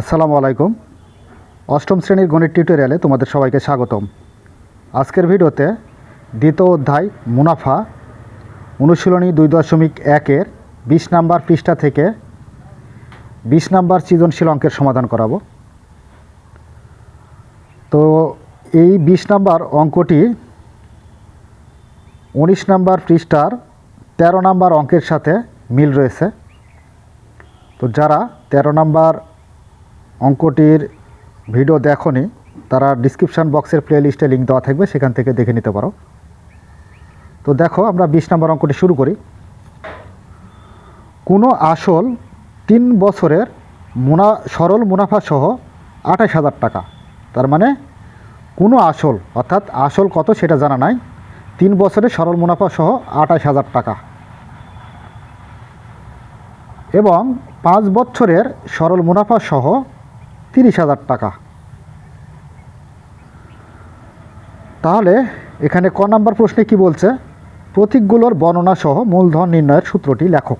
আসসালামু আলাইকুম। অষ্টম শ্রেণির গণিত টিউটোরিয়ালে তোমাদের সবাইকে স্বাগতম। আজকের ভিডিওতে দ্বিতীয় অধ্যায় মুনাফা, অনুশীলনী দুই দশমিক একের বিশ নাম্বার পৃষ্ঠা থেকে বিশ নাম্বার সৃজনশীল অঙ্কের সমাধান করাবো। তো এই বিশ নাম্বার অঙ্কটি উনিশ নাম্বার পৃষ্ঠার তেরো নাম্বার অঙ্কের সাথে মিল রয়েছে। তো যারা তেরো নাম্বার অঙ্কটির ভিডিও দেখনি, তারা ডিসক্রিপশান বক্সের প্লে লিস্টে লিঙ্ক দেওয়া থাকবে, সেখান থেকে দেখে নিতে পারো। তো দেখো, আমরা বিশ নম্বর অঙ্কটি শুরু করি। কোনো আসল তিন বছরের মুনা, সরল মুনাফা সহ আঠাশ হাজার টাকা। তার মানে কোনো আসল, অর্থাৎ আসল কত সেটা জানা নাই, তিন বছরের সরল মুনাফা সহ আঠাশ হাজার টাকা। এবং পাঁচ বছরের সরল মুনাফা সহ তিরিশ হাজার টাকা। তাহলে এখানে ক নাম্বার প্রশ্নে কি বলছে? প্রতীকগুলোর বর্ণনা সহ মূলধন নির্ণয়ের সূত্রটি লেখো।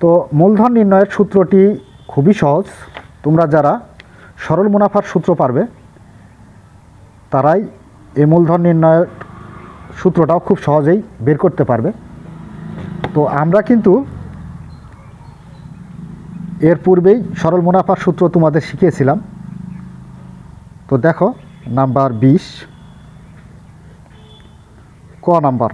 তো মূলধন নির্ণয়ের সূত্রটি খুবই সহজ। তোমরা যারা সরল মুনাফার সূত্র পারবে, তারাই এই মূলধন নির্ণয়ের সূত্রটাও খুব সহজেই বের করতে পারবে। তো আমরা কিন্তু এর পূর্বেই সরল মুনাফার সূত্র তোমাদের শিখিয়েছিলাম। তো দেখো, নাম্বার বিশ, ক নাম্বার?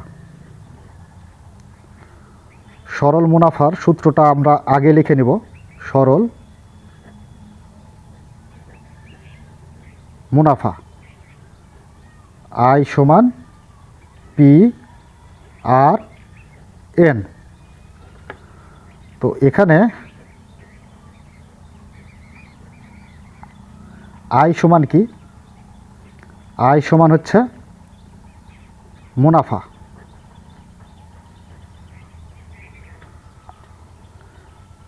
সরল মুনাফার সূত্রটা আমরা আগে লিখে নেব। সরল মুনাফা। আই সমান পি আর এন। তো এখানে আয় সমান কি? আয় সমান হচ্ছে মুনাফা।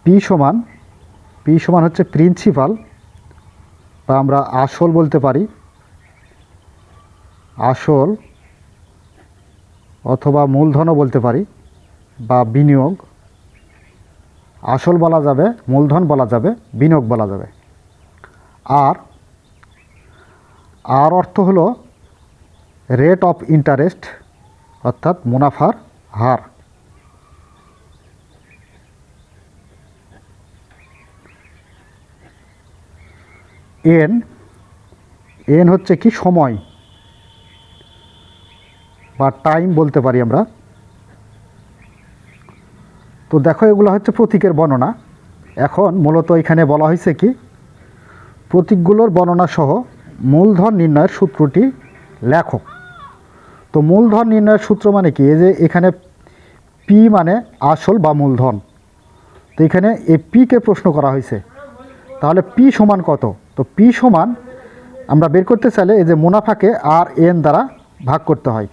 পি সমান পি সমান হচ্ছে প্রিন্সিপাল বা আমরা আসল বলতে পারি, আসল অথবা মূলধনও বলতে পারি, বা বিনিয়োগ। আসল বলা যাবে, মূলধন বলা যাবে, বিনিয়োগ বলা যাবে। আর আর অর্থ হলো রেট অফ ইন্টারেস্ট অর্থাৎ মুনাফার হার। এন এন হচ্ছে কি? সময় বা টাইম বলতে পারি আমরা। তো দেখো, এগুলো হচ্ছে প্রতীকের বর্ণনা। এখন মূলত এখানে বলা হয়েছে কি? প্রতীকগুলোর বর্ণনা সহ মূলধন নির্ণয়ের সূত্রটি লেখো তো মূলধন নির্ণয়ের সূত্র মানে কি? এই যে এখানে পি মানে আসল বা মূলধন। তো এখানে এই পিকে প্রশ্ন করা হয়েছে। তাহলে পি সমান কত? তো পি সমান আমরা বের করতে চাইলে এই যে মুনাফাকে আর এন দ্বারা ভাগ করতে হয়।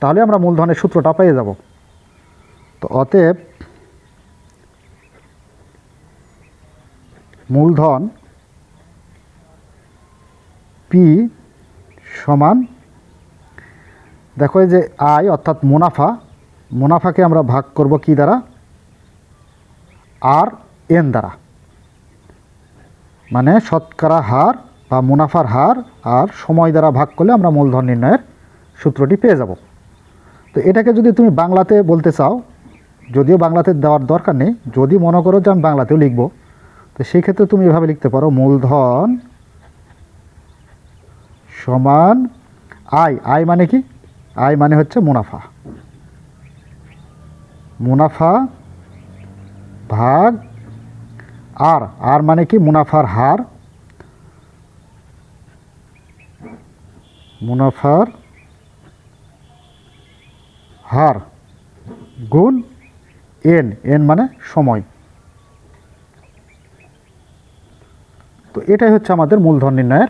তাহলে আমরা মূলধনের সূত্রটা পেয়ে যাব। তো অতএব মূলধন পি সমান, দেখো যে আয় অর্থাৎ মুনাফা, মুনাফাকে আমরা ভাগ করব কি দ্বারা? আর এন দ্বারা। মানে শতকরা হার বা মুনাফার হার আর সময় দ্বারা ভাগ করলে আমরা মূলধন নির্ণয়ের সূত্রটি পেয়ে যাব। তো এটাকে যদি তুমি বাংলাতে বলতে চাও, যদিও বাংলাতে দেওয়ার দরকার নেই, যদি মনে করো যে আমি বাংলাতেও লিখব, তো সেই ক্ষেত্রে তুমি এভাবে লিখতে পারো, মূলধন সমান আয় আয় মানে কি? আয় মানে হচ্ছে মুনাফা। মুনাফা ভাগ আর আর মানে কি? মুনাফার হার। মুনাফার হার গুণ এন এন মানে সময়। তো এটাই হচ্ছে আমাদের মূলধন নির্ণয়ের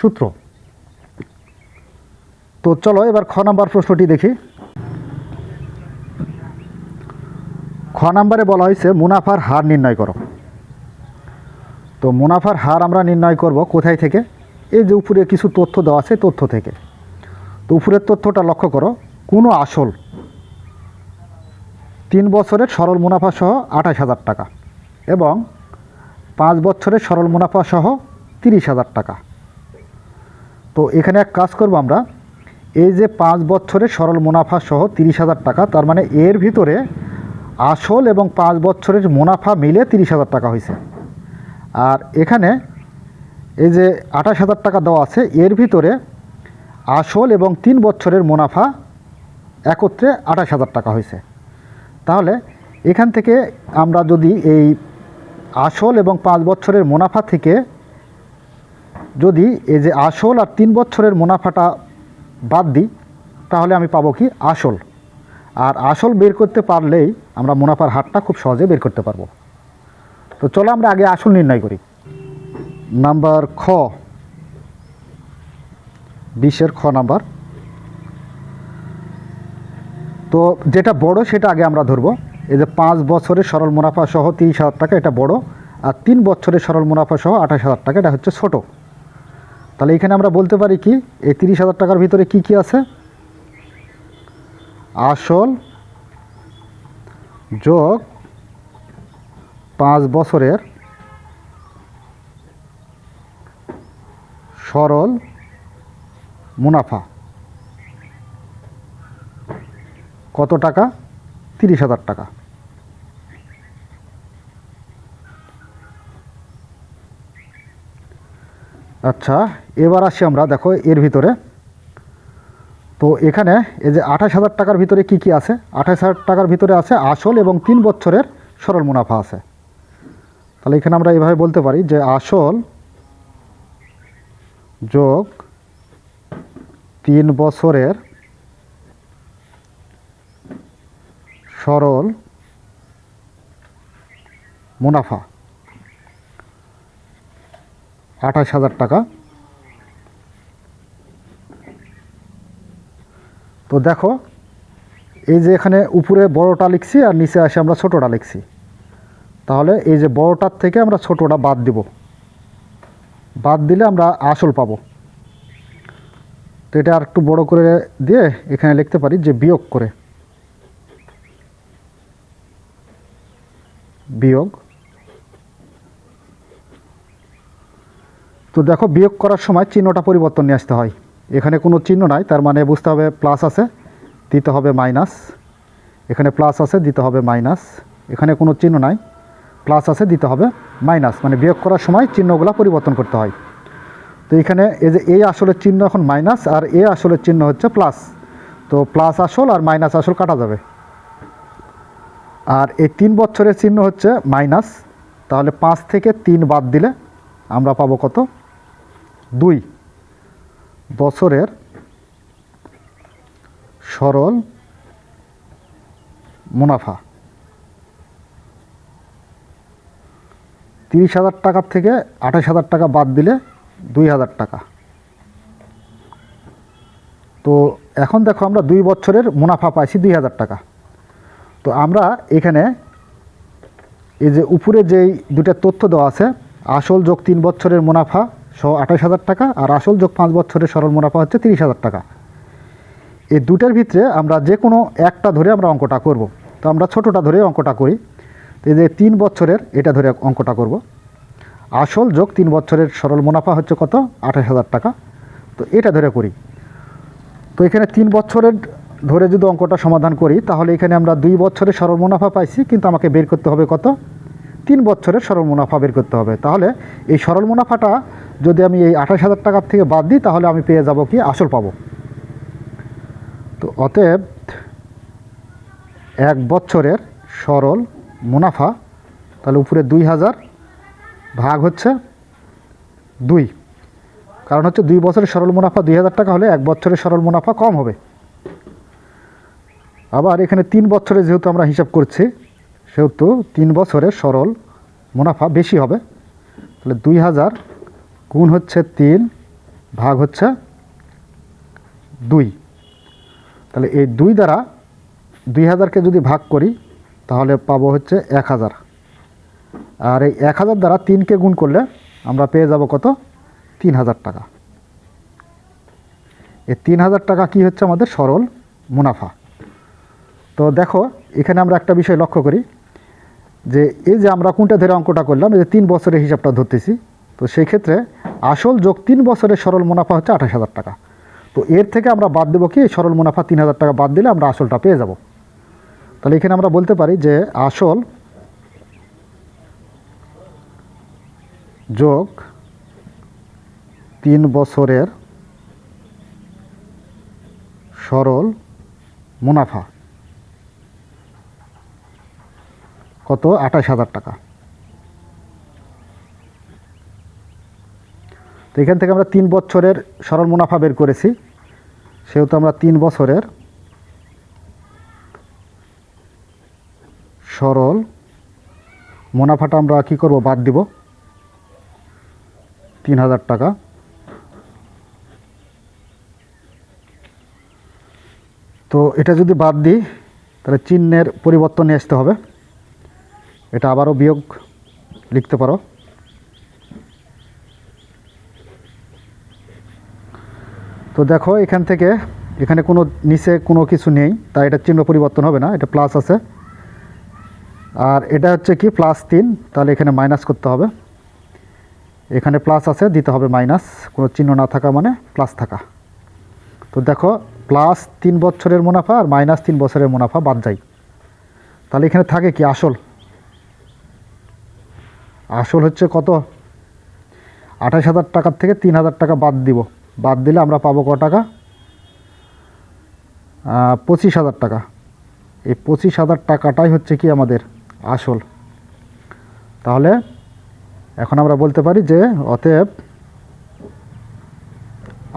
সূত্র। তো চলো এবার খ নাম্বার প্রশ্নটি দেখি। খ নাম্বারে বলা হয়েছে, মুনাফার হার নির্ণয় করো। তো মুনাফার হার আমরা নির্ণয় করব কোথায় থেকে? এই যে উপরে কিছু তথ্য দেওয়া আছে, তথ্য থেকে। তো উপরের তথ্যটা লক্ষ্য করো, কোনো আসল তিন বছরের সরল মুনাফা সহ আঠাশ হাজার টাকা এবং পাঁচ বছরের সরল মুনাফা সহ তিরিশ হাজার টাকা। তো এখানে এক কাজ করব আমরা। এই যে পাঁচ বছরের সরল মুনাফা সহ তিরিশ হাজার টাকা, তার মানে এর ভিতরে আসল এবং পাঁচ বছরের মুনাফা মিলে তিরিশ হাজার টাকা হয়েছে। আর এখানে এই যে আঠাশ হাজার টাকা দেওয়া আছে, এর ভিতরে আসল এবং তিন বছরের মুনাফা একত্রে আঠাশ হাজার টাকা হয়েছে। তাহলে এখান থেকে আমরা যদি এই আসল এবং পাঁচ বছরের মুনাফা থেকে যদি এই যে আসল আর তিন বছরের মুনাফাটা বাদ দিই, তাহলে আমি পাবো কি আসল। আর আসল বের করতে পারলেই আমরা মুনাফার হারটা খুব সহজে বের করতে পারব। তো চলো আমরা আগে আসল নির্ণয় করি। নাম্বার খ। বিশের খ নাম্বার। তো যেটা বড় সেটা আগে আমরা ধরবো। এই যে পাঁচ বছরের সরল মুনাফা সহ তিরিশ হাজার টাকা, এটা বড়। আর তিন বছরের সরল মুনাফা সহ আঠাশ হাজার টাকা, এটা হচ্ছে ছোট। তাহলে এখানে আমরা বলতে পারি কি? এই তিরিশ হাজার টাকার ভিতরে কি কি আছে? আসল যোগ পাঁচ বছরের সরল মুনাফা। কত টাকা? তিরিশ হাজার টাকা। আচ্ছা এবার আসি আমরা, দেখো এর ভিতরে। তো এখানে এই যে আঠাশ হাজার টাকার ভিতরে কি কি আছে? আঠাশ হাজার টাকার ভিতরে আছে আসল এবং তিন বছরের সরল মুনাফা আছে। তাহলে এখানে আমরা এভাবে বলতে পারি যে আসল যোগ তিন বছরের সরল মুনাফা। আঠাশ হাজার টাকা। তো দেখো, এই যে এখানে উপরে বড়টা লিখছি আর নিচে আসে আমরা ছোটোটা লিখছি। তাহলে এই যে বড়টার থেকে আমরা ছোটোটা বাদ দিব। বাদ দিলে আমরা আসল পাবো। তো এটা আর একটু বড় করে দিয়ে এখানে লিখতে পারি যে বিয়োগ করে। বিয়োগ তো দেখো, বিয়োগ করার সময় চিহ্নটা পরিবর্তন নিয়ে আসতে হয়। এখানে কোনো চিহ্ন নাই, তার মানে বুঝতে হবে প্লাস আছে, দিতে হবে মাইনাস এখানে প্লাস আছে, দিতে হবে মাইনাস এখানে কোনো চিহ্ন নাই প্লাস আছে, দিতে হবে মাইনাস মানে বিয়োগ করার সময় চিহ্নগুলো পরিবর্তন করতে হয়। তো এখানে এই যে এই আসলের চিহ্ন এখন মাইনাস আর এ আসলের চিহ্ন হচ্ছে প্লাস তো প্লাস আসল আর মাইনাস আসল কাটা যাবে। আর এই তিন বছরের চিহ্ন হচ্ছে মাইনাস তাহলে পাঁচ থেকে তিন বাদ দিলে আমরা পাবো কত? দুই। বছরের সরল মুনাফা। তিরিশ হাজার টাকার থেকে আঠাশ হাজার টাকা বাদ দিলে দুই হাজার টাকা। তো এখন দেখো আমরা দুই বছরের মুনাফা পাইছি দুই হাজার টাকা। তো আমরা এখানে এই যে উপরে যেই দুটা তথ্য দেওয়া আছে, আসল যোগ তিন বছরের মুনাফা সহ আঠাশ হাজার টাকা আর আসল যোগ পাঁচ বছরের সরল মুনাফা হচ্ছে তিরিশ হাজার টাকা। এই দুটার ভিতরে আমরা যে কোনো একটা ধরে আমরা অঙ্কটা করব। তো আমরা ছোটোটা ধরে অঙ্কটা করি। এই যে তিন বছরের এটা ধরে অঙ্কটা করব। আসল যোগ তিন বছরের সরল মুনাফা হচ্ছে কত? আঠাশ হাজার টাকা। তো এটা ধরে করি। তো এখানে তিন বছরের ধরে যদি অঙ্কটা সমাধান করি, তাহলে এখানে আমরা দুই বছরের সরল মুনাফা পাইছি, কিন্তু আমাকে বের করতে হবে কত? তিন বছরের সরল মুনাফা বের করতে হবে। তাহলে এই সরল মুনাফাটা যদি আমি এই আঠাশ হাজার টাকার থেকে বাদ দিই, তাহলে আমি পেয়ে যাব কি? আসল পাবো। তো অতএব এক বছরের সরল মুনাফা, তাহলে উপরে দুই হাজার ভাগ হচ্ছে দুই। কারণ হচ্ছে দুই বছরের সরল মুনাফা, দুই হাজার টাকা হলে এক বছরের সরল মুনাফা কম হবে। আবার এখানে তিন বছরে যেহেতু আমরা হিসাব করছি, সেহেতু তিন বছরের সরল মুনাফা বেশি হবে, তাহলে দুই হাজার গুণ হচ্ছে তিন, ভাগ হচ্ছে দুই। তাহলে এই দুই দ্বারা দুই হাজারকে যদি ভাগ করি, তাহলে পাবো হচ্ছে এক হাজার। আর এই এক হাজার দ্বারা তিনকে গুণ করলে আমরা পেয়ে যাব কত? তিন হাজার টাকা। এই তিন হাজার টাকা কি হচ্ছে আমাদের? সরল মুনাফা। তো দেখো, এখানে আমরা একটা বিষয় লক্ষ্য করি, যে এই যে আমরা কোনটা ধরে অঙ্কটা করলাম, এই যে তিন বছরের হিসাবটা ধরতেছি তো সেই ক্ষেত্রে আসল যোগ তিন বছরের সরল মুনাফা হচ্ছে আঠাশ হাজার টাকা। তো এর থেকে আমরা বাদ দেবো কি? সরল মুনাফা তিন হাজার টাকা বাদ দিলে আমরা আসলটা পেয়ে যাব। তাহলে এখানে আমরা বলতে পারি যে আসল যোগ তিন বছরের সরল মুনাফা কত? আঠাশ হাজার টাকা। তো এখান থেকে আমরা তিন বছরের সরল মুনাফা বের করেছি। সেহেতু আমরা তিন বছরের সরল মুনাফাটা আমরা কি করব? বাদ দিব। তিন হাজার টাকা। তো এটা যদি বাদ দিই, তাহলে চিহ্নের পরিবর্তন নিয়ে আসতে হবে। এটা আবারও বিয়োগ লিখতে পারো। তো দেখো, এখান থেকে এখানে কোনো নিচে কোনো কিছু নেই, তাই এটা চিহ্ন পরিবর্তন হবে না, এটা প্লাস আছে। আর এটা হচ্ছে কি প্লাস তিন, তাহলে এখানে মাইনাস করতে হবে। এখানে প্লাস আছে, দিতে হবে মাইনাস কোনো চিহ্ন না থাকা মানে প্লাস থাকা। তো দেখো প্লাস তিন বছরের মুনাফা আর মাইনাস তিন বছরের মুনাফা বাদ যায়। তাহলে এখানে থাকে কি, আসল? আসল হচ্ছে কত? আঠাশ হাজার টাকার থেকে তিন হাজার টাকা বাদ দিব। বাদ দিলে আমরা পাবো ক টাকা? পঁচিশ হাজার টাকা। এই পঁচিশ হাজার টাকাটাই হচ্ছে কি আমাদের আসল। তাহলে এখন আমরা বলতে পারি যে অতএব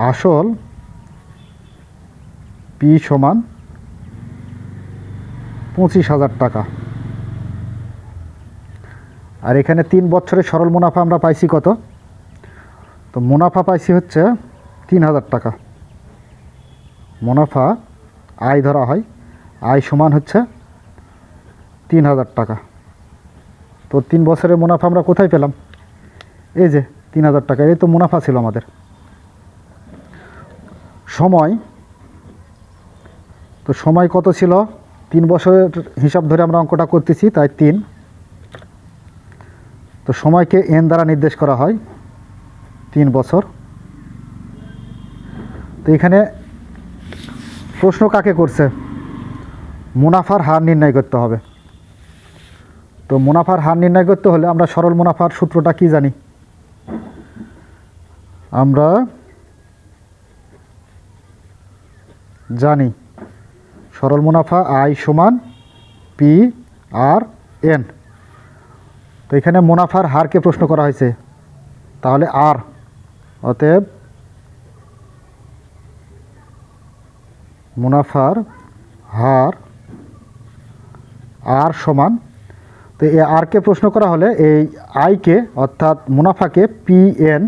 আসল পি সমান পঁচিশ হাজার টাকা। আর এখানে তিন বছরের সরল মুনাফা আমরা পাইছি কত? তো মুনাফা পাইছি হচ্ছে তিন হাজার টাকা। মুনাফা আয় ধরা হয়, আয় সমান হচ্ছে তিন হাজার টাকা। তো তিন বছরের মুনাফা আমরা কোথায় পেলাম? এই যে তিন হাজার টাকা, এই তো মুনাফা ছিল আমাদের। সময়, তো সময় কত ছিল? তিন বছরের হিসাব ধরে আমরা অঙ্কটা করতেছি, তাই তিন। তো সময়কে এন দ্বারা নির্দেশ করা হয়, তিন বছর। এখানে প্রশ্ন কাকে করছে? মুনাফার হার নির্ণয় করতে হবে। তো মুনাফার হার নির্ণয় করতে হলে আমরা সরল মুনাফার সূত্রটা কি জানি? আমরা জানি সরল মুনাফা আই সমান পি আর এন। তো এখানে মুনাফার হারকে প্রশ্ন করা হয়েছে। তাহলে আর, অতএব মুনাফার হার আর সমান। তো এই আরকে প্রশ্ন করা হলে এই আইকে অর্থাৎ মুনাফাকে পি এন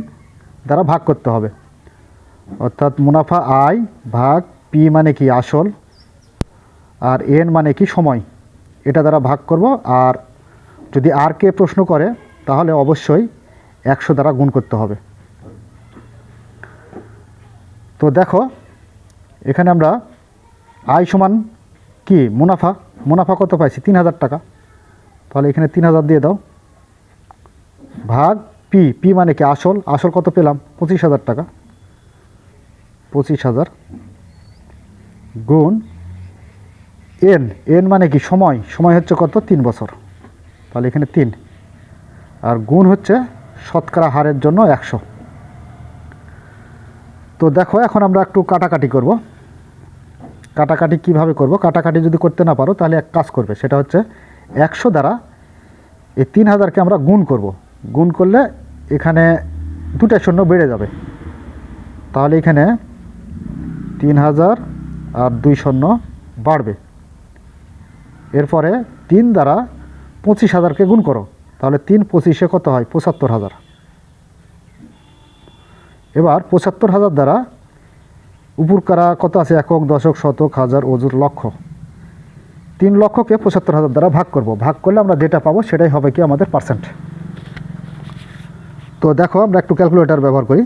দ্বারা ভাগ করতে হবে। অর্থাৎ মুনাফা আই ভাগ পি মানে কি আসল আর এন মানে কি সময়। এটা দ্বারা ভাগ করব আর যদি আর কে প্রশ্ন করে তাহলে অবশ্যই একশো দ্বারা গুণ করতে হবে। তো দেখো, এখানে আমরা আয় সমান কি? মুনাফা? মুনাফা কত পাইছি? তিন হাজার টাকা। তাহলে এখানে তিন হাজার দিয়ে দাও। ভাগ পি। পি মানে কি? আসল। আসল কত পেলাম? পঁচিশ হাজার টাকা। পঁচিশ হাজার গুণ এন। এন মানে কি? সময়। সময় হচ্ছে কত? তিন বছর। তাহলে এখানে তিন। আর গুণ হচ্ছে শতকরা হারের জন্য একশো। তো দেখো, এখন আমরা একটু কাটাকাটি করব। কাটাকাটি কীভাবে করব? কাটাকাটি যদি করতে না পারো, তাহলে এক কাজ করবে। সেটা হচ্ছে একশো দ্বারা এই তিন হাজারকে আমরা গুণ করব। গুণ করলে এখানে দুটা শূন্য বেড়ে যাবে। তাহলে এখানে তিন হাজার আর দুই শূন্য বাড়বে। এরপরে তিন দ্বারা পঁচিশ হাজারকে গুণ করো। তাহলে তিন পঁচিশে কত হয়? পঁচাত্তর হাজার। এবার পঁচাত্তর হাজার দ্বারা উপরকারা কত আছে? একক, দশক, শতক, হাজার, অজুর লক্ষ। তিন লক্ষকে পঁচাত্তর হাজার দ্বারা ভাগ করব। ভাগ করলে আমরা যেটা পাবো সেটাই হবে কি আমাদের পার্সেন্ট তো দেখো, আমরা একটু ক্যালকুলেটার ব্যবহার করি।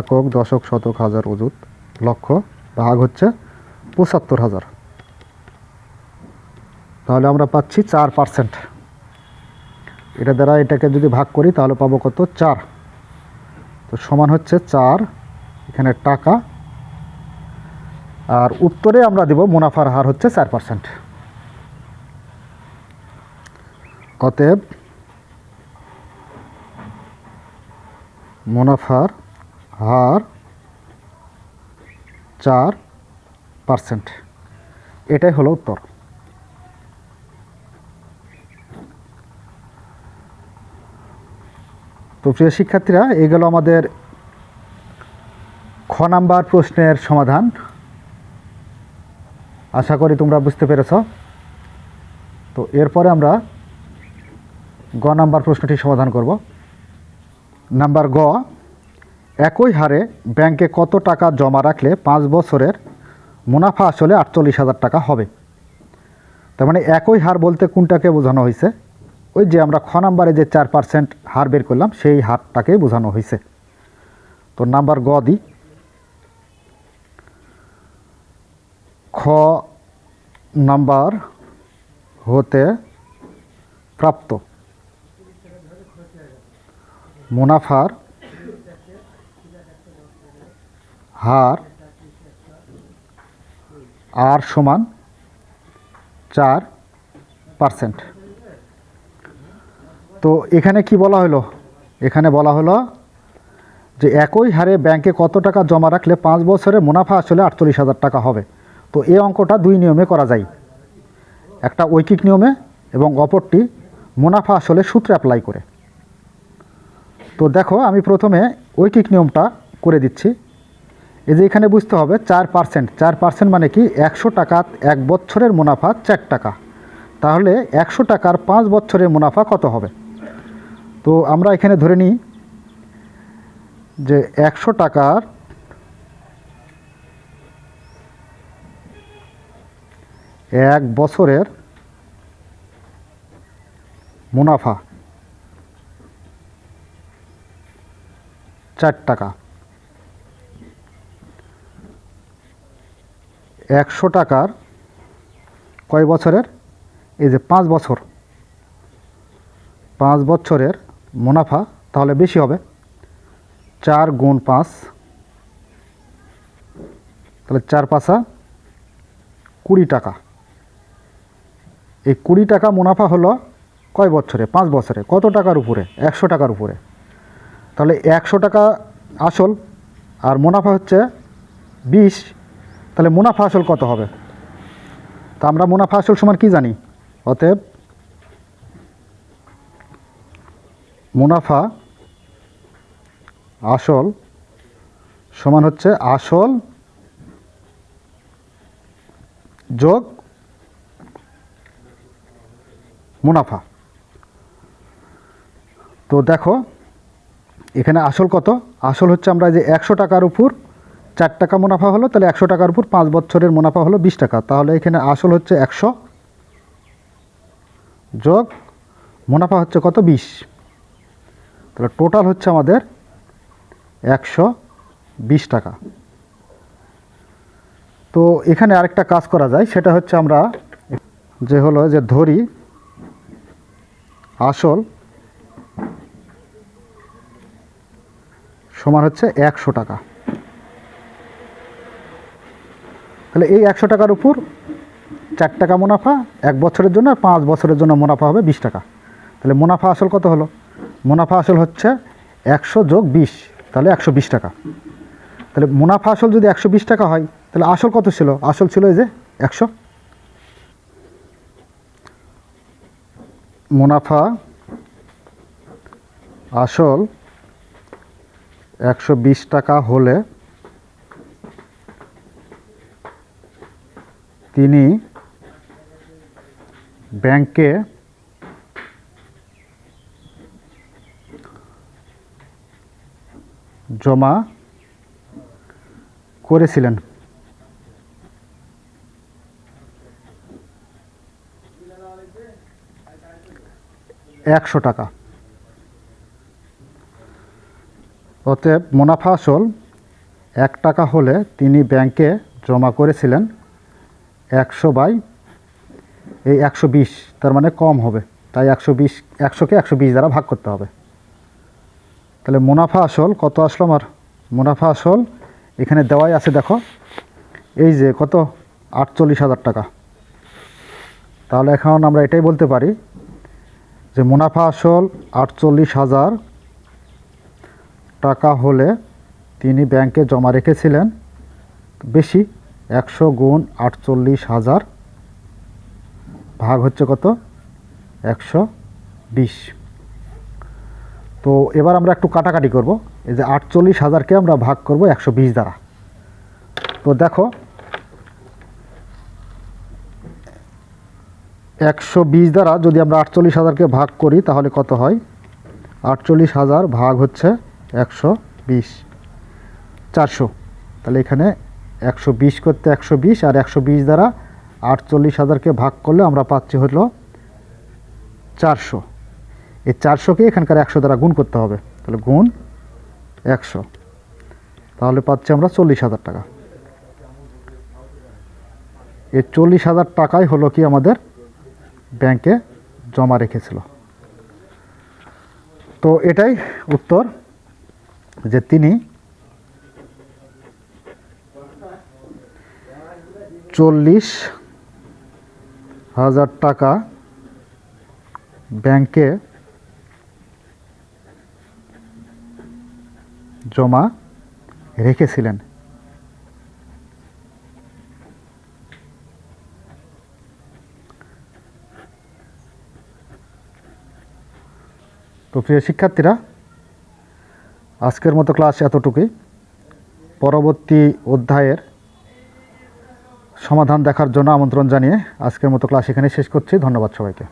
একক, দশক, শতক, হাজার অজুত লক্ষ ভাগ হচ্ছে পঁচাত্তর হাজার। তাহলে আমরা পাচ্ছি চার পার্সেন্ট এটা দ্বারা এটাকে যদি ভাগ করি, তাহলে পাবো কত? চার। তো সমান হচ্ছে চার, এখানে টাকা আর উত্তরে আমরা দেব মুনাফার হার হচ্ছে চার পার্সেন্ট অতএব মুনাফার হার চার পার্সেন্ট এটাই হলো উত্তর। তো প্রিয় শিক্ষার্থীরা, এই গেল আমাদের খ নাম্বার প্রশ্নের সমাধান। আশা করি তোমরা বুঝতে পেরেছ। তো এরপরে আমরা গ নাম্বার প্রশ্নটি সমাধান করব। নাম্বার গ, একই হারে ব্যাংকে কত টাকা জমা রাখলে পাঁচ বছরের মুনাফা আসলে আটচল্লিশ হাজার টাকা হবে? তার মানে একই হার বলতে কোনটাকে বোঝানো হয়েছে? ওই যে আমরা খ নাম্বারে যে চার পার্সেন্ট হার বের করলাম, সেই হারটাকে বোঝানো হয়েছে। তো নাম্বার গ দিই খ নাম্বার হতে প্রাপ্ত। মুনাফার হার আর সমান চার পার্সেন্ট। তো এখানে কি বলা হলো? এখানে বলা হলো যে একই হারে ব্যাংকে কত টাকা জমা রাখলে পাঁচ বছরে মুনাফা আসলে আটচল্লিশ হাজার টাকা হবে। তো এই অঙ্কটা দুই নিয়মে করা যায়। একটা ঐকিক নিয়মে এবং অপরটি মুনাফা আসলে সূত্রে অ্যাপ্লাই করে। তো দেখো, আমি প্রথমে ঐকিক নিয়মটা করে দিচ্ছি। এই যে এখানে বুঝতে হবে চার পার্সেন্ট চার পার্সেন্ট মানে কি একশো টাকা এক বছরের মুনাফা চার টাকা। তাহলে একশো টাকার পাঁচ বছরের মুনাফা কত হবে? তো আমরা এখানে ধরে নিই যে একশো টাকার এক বছরের মুনাফা। চার টাকা। একশো টাকার কয় বছরের? এই যে পাঁচ বছর। পাঁচ বছরের মুনাফা তাহলে বেশি হবে। চার গুণ পাঁচ। তাহলে চার পাঁচা কুড়ি টাকা। এই কুড়ি টাকা মুনাফা হলো কয় বছরে? পাঁচ বছরে। কত টাকার উপরে? একশো টাকার উপরে। তাহলে একশো টাকা আসল আর মুনাফা হচ্ছে বিশ। তাহলে মুনাফা আসল কত হবে? তা আমরা মুনাফা আসল সমান কি জানি? অতএব মুনাফা আসল সমান হচ্ছে আসল যোগ মুনাফা। তো দেখো, এখানে আসল কত? আসল হচ্ছে আমরা যে একশো টাকার উপর চার টাকা মুনাফা হলো, তাহলে একশো টাকার উপর পাঁচ বছরের মুনাফা হলো বিশ টাকা। তাহলে এখানে আসল হচ্ছে একশো যোগ মুনাফা হচ্ছে কত? বিশ। তাহলে টোটাল হচ্ছে আমাদের একশো বিশ টাকা। তো এখানে আরেকটা কাজ করা যায়, সেটা হচ্ছে আমরা যে হলো যে ধরি আসল সমান হচ্ছে একশো টাকা। তাহলে এই একশো টাকার উপর চার টাকা মুনাফা, এক বছরের জন্য আর পাঁচ বছরের জন্য মুনাফা হবে বিশ টাকা। তাহলে মুনাফা আসল কত হলো? মুনাফা আসল হচ্ছে একশো যোগ বিশ, তাহলে একশো বিশ টাকা। তাহলে মুনাফা আসল যদি একশো বিশ টাকা হয়, তাহলে আসল কত ছিল? আসল ছিল এই যে একশো মুনাফা আসল একশো বিশ টাকা হলে তিনি ব্যাংকে জমা করেছিলেন। একশো টাকা। অতএব মুনাফা আসল এক টাকা হলে তিনি ব্যাংকে জমা করেছিলেন একশো বাই, এই একশো বিশ, তার মানে কম হবে। তাই একশো বিশ একশোকে একশো বিশ দ্বারা ভাগ করতে হবে। তাহলে মুনাফা আসল কত আসলো আমার? মুনাফা আসল এখানে দেওয়াই আছে, দেখো। এই যে কত? আটচল্লিশ হাজার টাকা। তাহলে এখন আমরা এটাই বলতে পারি যে মুনাফা আসল আটচল্লিশ হাজার টাকা হলে তিনি ব্যাংকে জমা রেখেছিলেন। বেশি একশো গুণ আটচল্লিশ হাজার ভাগ হচ্ছে কত? একশো বিশ। তো এবার আমরা একটু কাটাকাটি করব। এই যে আটচল্লিশ হাজারকে আমরা ভাগ করব একশো বিশ দ্বারা। তো দেখো একশো বিশ দ্বারা যদি আমরা আটচল্লিশ হাজারকে ভাগ করি, তাহলে কত হয়? আটচল্লিশ হাজার ভাগ হচ্ছে একশো বিশ। চারশো। তাহলে এখানে একশো বিশ করতে একশো বিশ আর একশো বিশ দ্বারা আটচল্লিশ হাজারকে ভাগ করলে আমরা পাচ্ছি হলো চারশো। এই চারশোকে এখানকার একশো দ্বারা গুণ করতে হবে। তাহলে গুণ একশো। তাহলে পাচ্ছি আমরা চল্লিশ হাজার টাকা। এই চল্লিশ হাজার টাকাই হলো কি আমাদের ব্যাংকে জমা রেখেছিল। তো এটাই উত্তর যে তিনি চল্লিশ হাজার টাকা ব্যাংকে জমা রেখেছিলেন। তো প্রিয় শিক্ষার্থীরা, আজকের মতো ক্লাস এতটুকুই। পরবর্তী অধ্যায়ের সমাধান দেখার জন্য আমন্ত্রণ জানিয়ে আজকের মতো ক্লাস এখানে শেষ করছি। ধন্যবাদ সবাইকে।